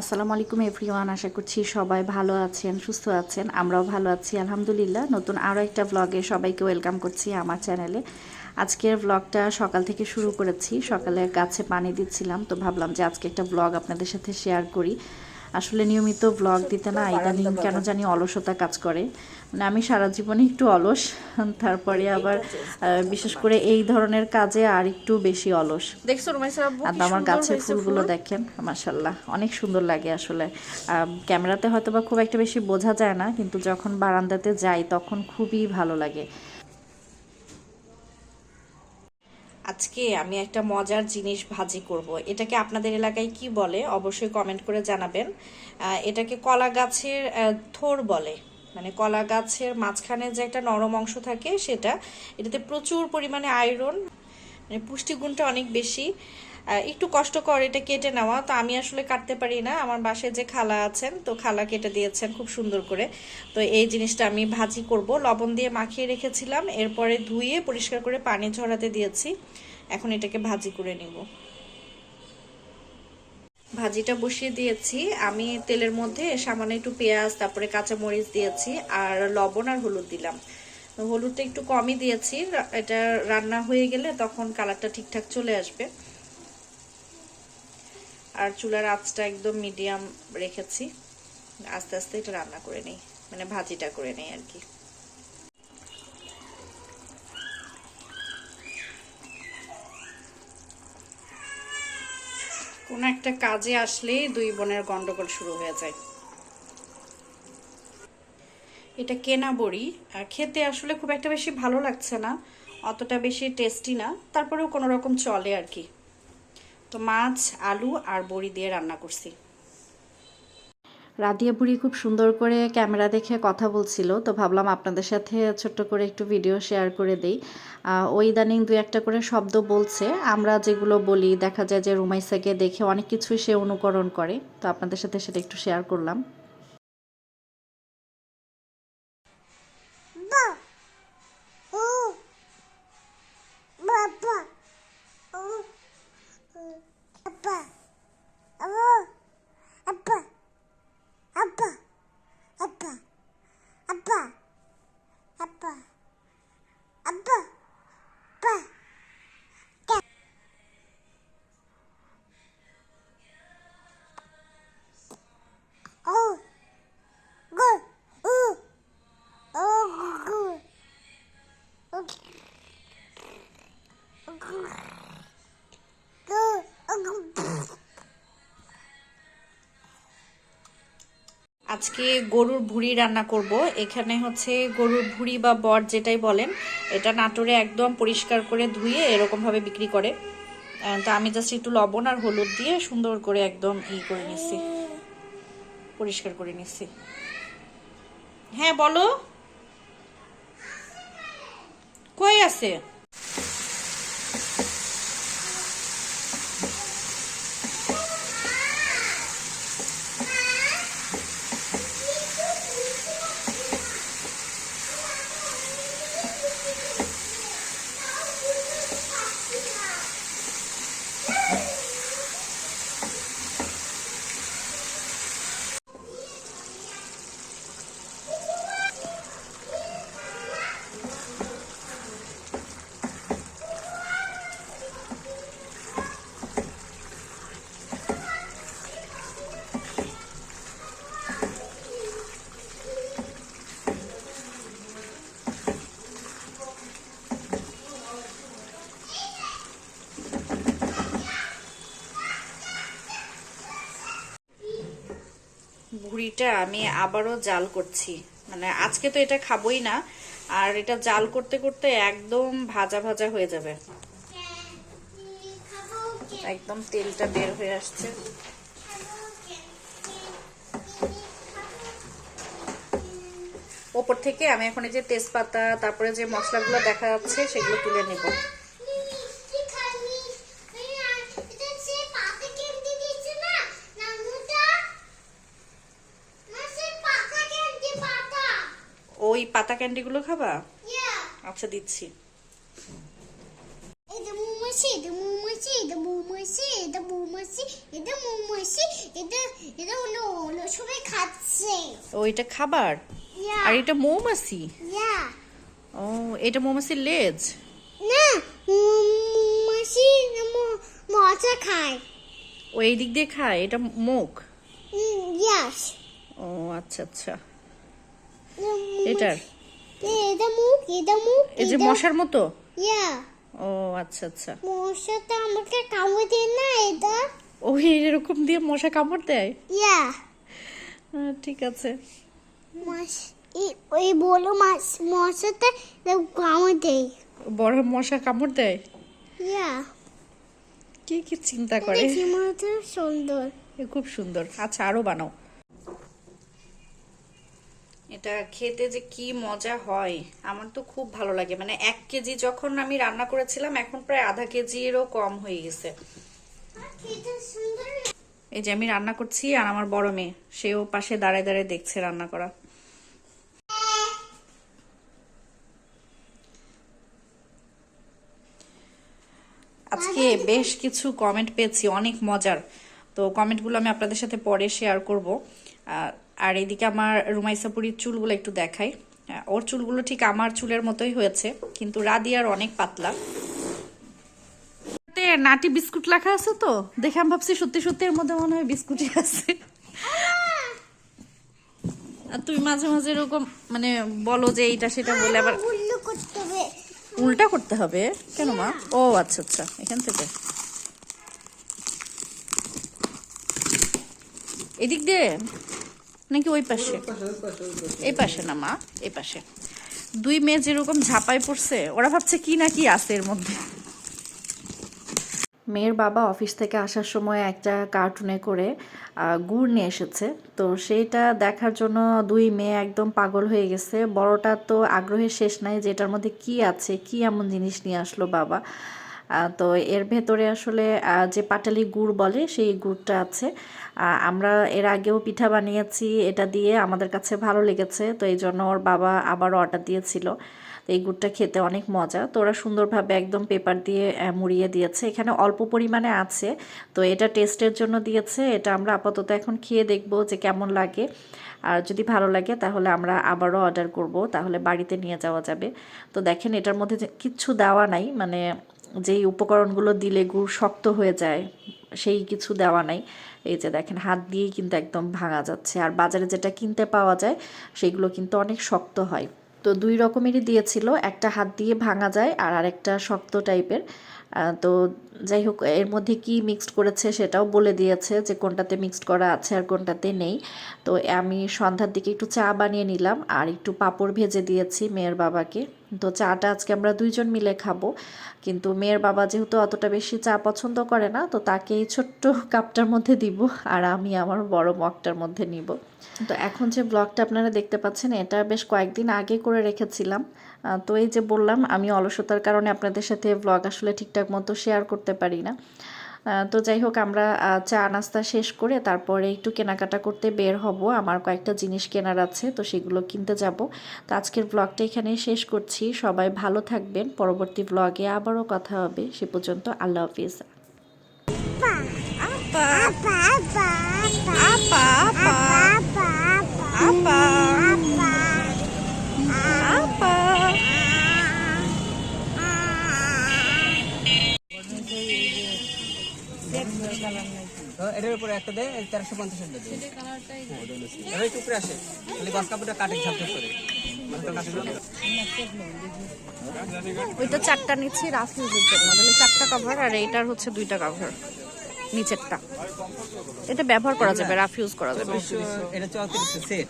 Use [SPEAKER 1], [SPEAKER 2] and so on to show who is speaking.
[SPEAKER 1] আসসালামু আলাইকুম এভরিওয়ান, আশা করছি সবাই ভালো আছেন, সুস্থ আছেন, আমরাও ভালো আছি, আলহামদুলিল্লাহ। নতুন আরও একটা ব্লগে সবাইকে ওয়েলকাম করছি আমার চ্যানেলে আজকের ব্লগটা সকাল থেকে শুরু করেছি, সকালে গাছে পানি দিচ্ছিলাম, তো ভাবলাম যে আজকে একটা ব্লগ আপনাদের সাথে শেয়ার করি। আসলে নিয়মিত ব্লগ দিতে না ইদানিং কেন জানি অলসতা কাজ করে। মানে আমি সারা জীবনে একটু অলস তারপরে আবার বিশেষ করে এই ধরনের কাজে আর একটু বেশি অলস।
[SPEAKER 2] দেখছ
[SPEAKER 1] আর আমার গাছের ফুলগুলো
[SPEAKER 2] ফুল?
[SPEAKER 1] দেখেন মাশাল্লাহ অনেক সুন্দর লাগে আসলে। ক্যামেরাতে হয়তো বা খুব একটা বেশি বোঝা যায় না কিন্তু যখন বারান্দাতে যাই তখন খুবই ভালো লাগে। আজকে আমি একটা মজার জিনিস ভাজি করব। এটাকে আপনাদের এলাকায় কি বলে অবশ্যই কমেন্ট করে জানাবেন। এটাকে কলা গাছের থোর বলে। মানে কলা গাছের মাঝখানে যে একটা নরম অংশ থাকে সেটা, এটাতে প্রচুর পরিমাণে আয়রন মানে পুষ্টিগুণটা অনেক বেশি। একটু কষ্টকর এটা কেটে নেওয়া। তো আমি আসলে কাটতে পারি না। আমার বাসায় যে খালা আছেন, তো খালা কেটে দিয়েছেন খুব সুন্দর করে। তো এই জিনিসটা আমি ভাজি করব। লবণ দিয়ে মাখিয়ে রেখেছিলাম। এরপরে ধুয়ে পরিষ্কার করে পানি ঝরাতে দিয়েছি। এখন এটাকে ভাজি করে নিব। ভাজিটা বসিয়ে দিয়েছি। আমি তেলের মধ্যে সামান্য একটু পেঁয়াজ, তারপরে কাঁচা মরিচ দিয়েছি, আর লবণ আর হলুদ দিলাম। হলুদটা একটু কমই দিয়েছি। এটা রান্না হয়ে গেলে তখন কালারটা ঠিকঠাক চলে আসবে। আর চুলার আঁচটা একদম মিডিয়াম রেখেছি। আস্তে আস্তে এটা রান্না করে নেই মানে ভাজিটা করে নেই আর কি। কোনো একটা কাজে আসলেই দুই বোনের গন্ডগোল শুরু হয়ে যায়। এটা কেনা বড়ি, আর খেতে আসলে খুব একটা বেশি ভালো লাগছে না, অতটা বেশি টেস্টি না, তারপরেও কোনো রকম চলে আর কি। তো মাছ, আলু আর বড়ি দিয়ে রান্না করছি। রাধিয়া বুড়ি খুব সুন্দর করে ক্যামেরা দেখে কথা বলছিল, তো ভাবলাম আপনাদের সাথে ছোট্ট করে একটু ভিডিও শেয়ার করে দেই। ওই ইদানিং দু একটা করে শব্দ বলছে, আমরা যেগুলো বলি, দেখা যায় যে রুমাইসাকে দেখে অনেক কিছুই সে অনুকরণ করে, তো আপনাদের সাথে সেটা একটু শেয়ার করলাম। আজকে গরুর ভুড়ি রান্না করব। এখানে হচ্ছে গরুর ভুড়ি বা বট যেটাই বলেন, এটা নাটোরে একদম পরিষ্কার করে ধুয়ে এরকম ভাবে বিক্রি করে। তো আমি জাস্ট একটু লবণ আর হলুদ দিয়ে সুন্দর করে একদম ই করে নিচ্ছি। পরিষ্কার করে নিচ্ছি। হ্যাঁ বলো। কই আছে? ভুড়িটা আমি আবারও জাল করছি। মানে আজকে তো এটা খাবোই না, আর এটা জাল করতে করতে একদম ভাজা ভাজা হয়ে যাবে। একদম তেলটা বের হয়ে আসছে। ওপর থেকে আমি এখন এই যে তেজপাতা, তারপরে যে মশলাগুলো দেখা যাচ্ছে, সেগুলো তুলে নেব। পাতা ক্যান্ডিগুলো খাবা? আচ্ছা দিচ্ছি। ও খাবার? আর এটা মৌমাছি? ও এটা মৌমাছির লেজ?
[SPEAKER 2] না মৌমাছি খায়।
[SPEAKER 1] দিক দিয়ে খায়? এটা ও আচ্ছা আচ্ছা। এটার? এই যে মশার মতো?
[SPEAKER 2] ইয়া।
[SPEAKER 1] ও আচ্ছা আচ্ছা।
[SPEAKER 2] মশাটা আমাকে কামড় দেয় না এটা।
[SPEAKER 1] ও এরকম দিয়ে মশা কামড় দেয়?
[SPEAKER 2] ইয়া।
[SPEAKER 1] ঠিক আছে।
[SPEAKER 2] ওই বলো মাছ মশাটা কামড় দেয়।
[SPEAKER 1] বড় মশা কামড় দেয়?
[SPEAKER 2] ইয়া।
[SPEAKER 1] কি কি চিন্তা করে?
[SPEAKER 2] সুন্দর।
[SPEAKER 1] খুব সুন্দর। আচ্ছা আরও বানাও। এটা খেতে যে কি মজা হয়, আমার তো খুব ভালো লাগে। মানে এক কেজি যখন আমি রান্না করেছিলাম, এখন প্রায় আধা কেজিরও কম হয়ে গেছে। এই যে আমি রান্না করছি, আর আমার বড় মেয়ে, সেও পাশে দাঁড়ায় দাঁড়ায় দেখছে রান্না করা। আজকে বেশ কিছু কমেন্ট পেয়েছি, অনেক মজার। তো কমেন্টগুলো আমি আপনাদের সাথে পরে শেয়ার করব। আর- এদিকে আমার রুমাইসাপুরির চুলগুলো একটু দেখাই। ওর চুলগুলো ঠিক আমার চুলের মতোই হয়েছে কিন্তু রাদিয়ার অনেক পাতলা। নাটি বিস্কুট লেখা আছে তো? দেখে আমি ভাবছি সত্যি সত্যি এর মধ্যে মনে হয় বিস্কুটই আছে। আর তুমি মাঝে মাঝে এরকম মানে বলো যে এইটা সেটা বলে আবার
[SPEAKER 2] হবে।
[SPEAKER 1] উল্টা করতে হবে? কেন মা? ও আচ্ছা আচ্ছা এখান থেকে। এদিক দিয়ে। নাকি ওই পাশে? এই পাশে না, মা, এই পাশে। দুই মেয়ে যেরকম ঝাপায় পড়ছে, ওরা ভাবছে কি না কি আছে এর মধ্যে। মেয়ের বাবা অফিস থেকে আসার সময় একটা কার্টুনে করে গুড় নিয়ে এসেছে। তো সেইটা দেখার জন্য দুই মেয়ে একদম পাগল হয়ে গেছে। বড়টা তো আগ্রহের শেষ নাই যে এটার মধ্যে কি আছে, কি এমন জিনিস নিয়ে আসলো বাবা। তো এর ভেতরে আসলে যে পাটালি গুড় বলে সেই গুড়টা আছে। আমরা এর আগেও পিঠা বানিয়েছি, এটা দিয়ে আমাদের কাছে ভালো লেগেছে, তো এই জন্য ওর বাবা আবারও অর্ডার দিয়েছিল। তো এই গুড়টা খেতে অনেক মজা। তো ওরা সুন্দরভাবে একদম পেপার দিয়ে মুড়িয়ে দিয়েছে। এখানে অল্প পরিমাণে আছে, তো এটা টেস্টের জন্য দিয়েছে। এটা আমরা আপাতত এখন খেয়ে দেখব যে কেমন লাগে। আর যদি ভালো লাগে তাহলে আমরা আবারও অর্ডার করব, তাহলে বাড়িতে নিয়ে যাওয়া যাবে। তো দেখেন এটার মধ্যে কিচ্ছু দেওয়া নাই মানে যেই উপকরণগুলো দিলে গুড় শক্ত হয়ে যায়, সেই কিছু দেওয়া নাই। এই যে দেখেন, হাত দিয়েই কিন্তু একদম ভাঙা যাচ্ছে। আর বাজারে যেটা কিনতে পাওয়া যায়, সেগুলো কিন্তু অনেক শক্ত হয়। তো দুই রকমেরই দিয়েছিল, একটা হাত দিয়ে ভাঙা যায় আর আরেকটা শক্ত টাইপের তো যাই হোক, এর মধ্যে কি মিক্সড করেছে সেটাও বলে দিয়েছে যে কোনটাতে মিক্সড করা আছে আর কোনটাতে নেই। তো আমি সন্ধ্যার দিকে একটু চা বানিয়ে নিলাম আর একটু পাঁপড় ভেজে দিয়েছি মেয়ের বাবাকে। তো চাটা আজকে আমরা দুইজন মিলে খাব। কিন্তু মেয়ের বাবা যেহেতু অতটা বেশি চা পছন্দ করে না, তো তাকে এই ছোট্ট কাপটার মধ্যে দিব আর আমি আমার বড় মগটার মধ্যে নিব। তো এখন যে ব্লগটা আপনারা দেখতে পাচ্ছেন, এটা বেশ কয়েকদিন আগে করে রেখেছিলাম। তো এই যে বললাম, আমি অলসতার কারণে আপনাদের সাথে ব্লগ আসলে ঠিকঠাক মতো শেয়ার করতে পারি না। তো যাই হোক, আমরা চা নাস্তা শেষ করে তারপরে একটু কেনাকাটা করতে বের হব। আমার কয়েকটা জিনিস কেনার আছে, তো সেগুলো কিনতে যাব। তো আজকের ব্লগটা এখানেই শেষ করছি। সবাই ভালো থাকবেন। পরবর্তী ব্লগে আবারও কথা হবে। সে পর্যন্ত আল্লাহ হাফিজ।
[SPEAKER 3] উপরে একটা দে তেরোশো পঞ্চাশ দেয়। এবার একটু উপরে আসে কাপড়টা কাটে ঝাপঝাপ করে।
[SPEAKER 1] ওইটা চারটা নিচ্ছি রাফ ইউজের জন্য তাহলে চারটা কভার আর এইটার হচ্ছে দুইটা কভার নিচেরটা। এটা ব্যবহার করা যাবে রাফ ইউজ করা যাবে।
[SPEAKER 3] এটা চৌত্রিশ সেট